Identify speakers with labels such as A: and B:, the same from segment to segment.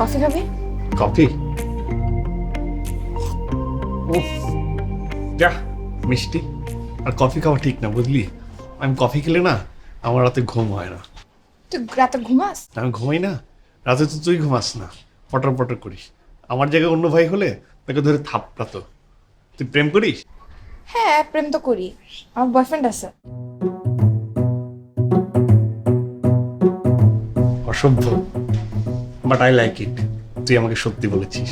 A: Coffee খাবি?
B: Coffee? যা মিষ্টি। আর কফি খাওয়া ঠিক না বুঝলি? আমি কফি খেলে না আমার রাতে ঘুম হয় না।
A: তুই রাতে ঘুমাস?
B: আমি ঘুমাই না রাতে তো তুই ঘুমাস না। পটর পটর করিস। আমার জায়গায় অন্য ভাই হলে তাকে ধরে থাপড়াতো। তুই প্রেম করিস?
A: হ্যাঁ প্রেম তো করি। আমার বয়ফ্রেন্ড আছে।
B: অসভ্য। বাট আই লাইক ইট তুই আমাকে সত্যি বলেছিস।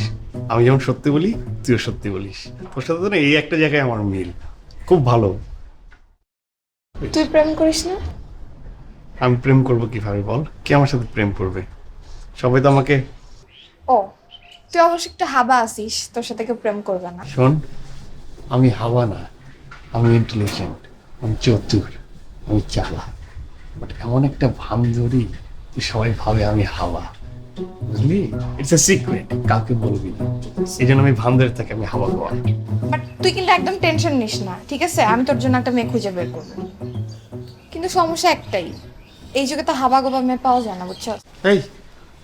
B: আমি যেমন সত্যি বলি তুইও সত্যি বলিস। তোর সাথে তো না এই একটা জায়গায় আমার মিল। খুব ভালো।
A: তুই প্রেম করিস না?
B: আমি প্রেম করব কীভাবে বল? কে আমার সাথে প্রেম করবে? সবাই তো আমাকে
A: ও তুই অবশ্য একটা হাবা আছিস তোর সাথে কেউ প্রেম করবে না।
B: শোন আমি হাওয়া না। আমি ইন্টেলিজেন্ট আমি চতুর। আমি চালা বাট এমন একটা ভান ধরি সবাই ভাবে আমি হাওয়া বুঝলি ইটস এ সিক্রেট কাউকে বলবি না। এই জন্য আমি থাকি আমি হাওয়া খাওয়া
A: বাট তুই কিন্তু একদম টেনশন নিস না ঠিক আছে? আমি তোর জন্য একটা মেয়ে খুঁজে বের করব। কিন্তু সমস্যা একটাই এই যুগে তো হাবা গোবা মেয়ে পাওয়া যায় না বুঝছ
B: এই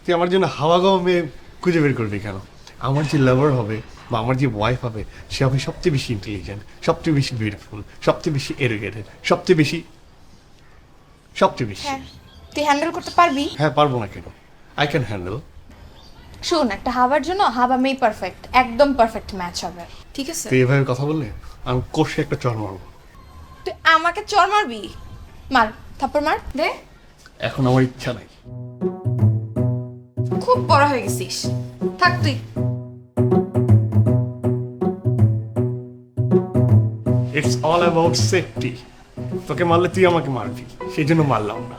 B: তুই আমার জন্য হাওয়া গাওয়া মেয়ে খুঁজে বের করবি কেন? আমার যে লাভার হবে বা আমার যে ওয়াইফ হবে সে হবে সবচেয়ে বেশি ইন্টেলিজেন্ট সবচেয়ে বেশি বিউটিফুল সবচেয়ে বেশি এডুকেটেড সবচেয়ে বেশি সবচেয়ে বেশি।
A: হ্যাঁ তুই হ্যান্ডেল করতে পারবি?
B: হ্যাঁ পারব না কেন? আই ক্যান হ্যান্ডেল
A: শোন একটা হাবার জন্য হাবা মেয়ে পারফেক্ট একদম পারফেক্ট ম্যাচ হবে। ঠিক আছে।
B: তুই এভাবে কথা বললে আমি কষে একটা চর মারবো।
A: তুই আমাকে চর মারবি? মার থাপ্পড় মার দে।
B: এখন আমার ইচ্ছা নাই।
A: খুব বড় হয়ে গেছিস। থাক তুই।
B: ইটস অল অ্যাবাউট সেফটি তোকে মারলে তুই আমাকে মারবি সেই জন্য মারলাম না।